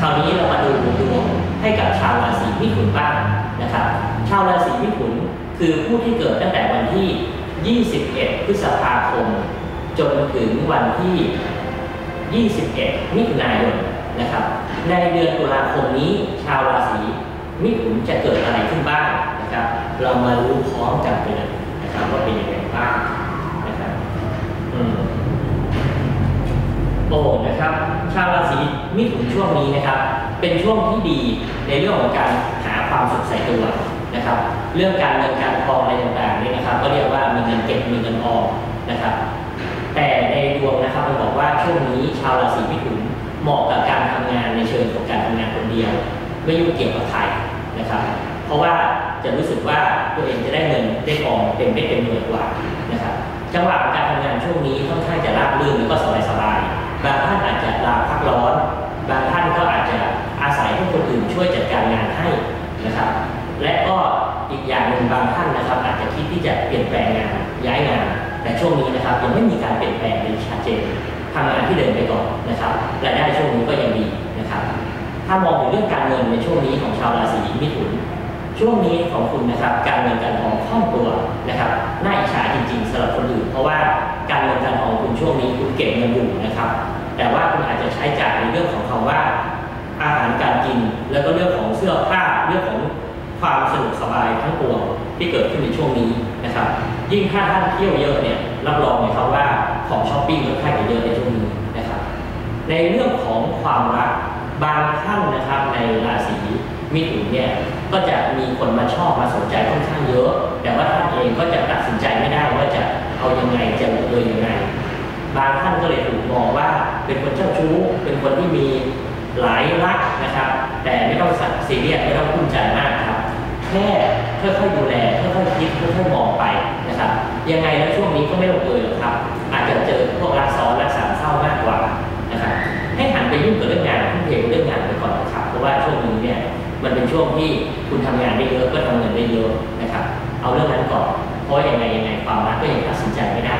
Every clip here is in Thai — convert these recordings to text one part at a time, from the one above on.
คราวนี้เรามาดูดวงให้กับชาวราศีมิถุนบ้างนะครับ ชาวราศีมิถุนคือผู้ที่เกิดตั้งแต่วันที่ 21 พฤษภาคม จนถึงวันที่ 21 มิถุนายนนะครับ ในเดือนตุลาคมนี้ชาวราศีมิถุนจะเกิดอะไรขึ้นบ้างนะครับ เรามารู้พร้อมกันเลยนะครับว่าเป็นยังไงบ้างนะครับ อืมโอ้ นะครับ ชาวราศีมิถุนช่วงนี้นะครับ เป็นช่วงที่ดีในเรื่องของการหาความสุขใส่ตัวนะครับ เรื่องการเงินการทองอะไรต่างๆนี่นะครับ ก็เรียกว่ามีเงินเก็บมีเงินออมนะครับ แต่ในดวงนะครับมันบอกว่าช่วงนี้ชาวราศีมิถุนเหมาะกับการทำงานในเชิงของการทำงานคนเดียว ไม่ยุ่งเกี่ยวกับใครนะครับ เพราะว่าจะรู้สึกว่าตัวเองจะได้เงินได้ทองเต็มไม่เต็มหน่วยกว่านะครับจังหวะการทำงานช่วงนี้ค่อนข้างจะราบรื่นแล้วก็สบายๆบาย บางท่านอาจจะลาพักร้อน บางท่านก็อาจจะอาศัยให้คนอื่นช่วยจัดการงานให้นะครับ และก็อีกอย่างหนึ่งบางท่านนะครับ อาจจะคิดที่จะเปลี่ยนแปลงงานย้ายงาน แต่ช่วงนี้นะครับยังไม่มีการเปลี่ยนแปลงเป็นชัดเจนทำงานที่เดินไปก่อนนะครับรายได้ช่วงนี้ก็ยังดีนะครับ ถ้ามองถึงเรื่องการเงินในช่วงนี้ของชาวราศีมิถุน ช่วงนี้ของคุณนะครับ การเงินการทองคล่อง นะครับ แต่ว่าคุณอาจจะใช้จ่ายในเรื่องของคำว่าอาหารการกิน แล้วก็เรื่องของเสื้อผ้าเรื่องของความสะดวกสบายทั้งปวงที่เกิดขึ้นในช่วงนี้นะครับ ยิ่งถ้าท่านเที่ยวเยอะเนี่ยรับรองเลยครับว่าของช้อปปิ้งค่อนข้างจะเยอะในช่วงนี้นะครับ ในเรื่องของความรักบางท่านนะครับในราศีมิถุนเนี่ยก็จะมีคนมาชอบมาสนใจค่อนข้างเยอะ แต่ว่าท่านเองก็จะตัดสินใจไม่ได้ว่าจะเอายังไงจะลงเอยยังไง บางท่านก็เลยถูกมองว่าเป็นคนเจ้าชู้ เป็นคนที่มีหลายรักนะครับ แต่ไม่ต้องสัซีเรียสไม่ต้องคุ้นใจมากครับ แค่ค่อยๆดูแลค่อยๆคิดค่อยๆมองไปนะครับ ยังไงแล้วช่วงนี้ก็ไม่ลงเอยหรอกครับ อาจจะเจอพวกรักซ้อนรักสามเศร้ามากกว่านะครับให้หันไปยุ่งกับเรื่องงานทุ่มเทเรื่องงานไปก่อนนะครับ เพราะว่าช่วงนี้เนี่ยมันเป็นช่วงที่คุณทำงานได้เยอะก็ทำเงินได้เยอะนะครับ เอาเรื่องนั้นก่อนเพราะยังไงยังไงความรักก็ยังตัดสินใจไม่ได้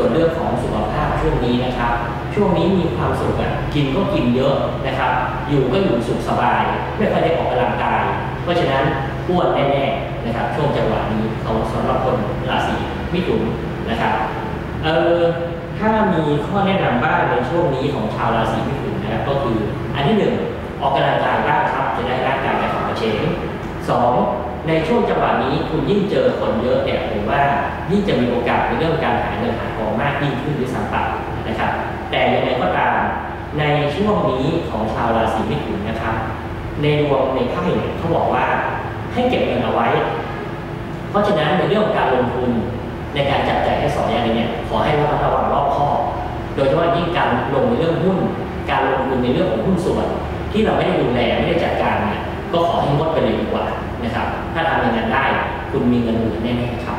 ส่วนเรื่องของสุขภาพช่วงนี้นะครับ ช่วงนี้มีความสุขอะกินก็กินเยอะนะครับ อยู่ก็อยู่สุขสบาย ไม่ค่อยได้ออกกำลังกาย เพราะฉะนั้นอ้วนแน่ๆนะครับ ช่วงจังหวะนี้เขาสำหรับคนราศีมิถุนนะครับเออถ้ามีข้อแนะนำบ้างในช่วงนี้ของชาวราศีมิถุนนะครับก็คืออันที่หนึ่งออกกำลังกายบ้างครับจะได้ร่างกายกระฉับกระเฉงสอง ในช่วงจังหวะนี้คุณยิ่งเจอคนเยอะเนี่ยผมว่ายิ่งจะมีโอกาสในเรื่องการหาเงินหาทองมากยิ่งขึ้นด้วยซ้ำไปนะครับ แต่ยังไงก็ตามในช่วงนี้ของชาวราศีมิถุนนะครับ ในดวงในไพ่เนี่ยเขาบอกว่าให้เก็บเงินเอาไว้ เพราะฉะนั้นในเรื่องของการลงทุนในการจับจ่ายให้สอยอะไรเนี่ยขอให้ระมัดระวังรอบคอบโดยเฉพาะยิ่งการลงในเรื่องหุ้น การลงทุนในเรื่องของหุ้นส่วน ที่เราไม่ได้ดูแลไม่ได้จัดการเนี่ยก็ขอให้งดไปเลยดีกว่า นะครับ ถ้าทำอย่างนั้นได้ คุณมีเงินเหลือแน่ๆครับ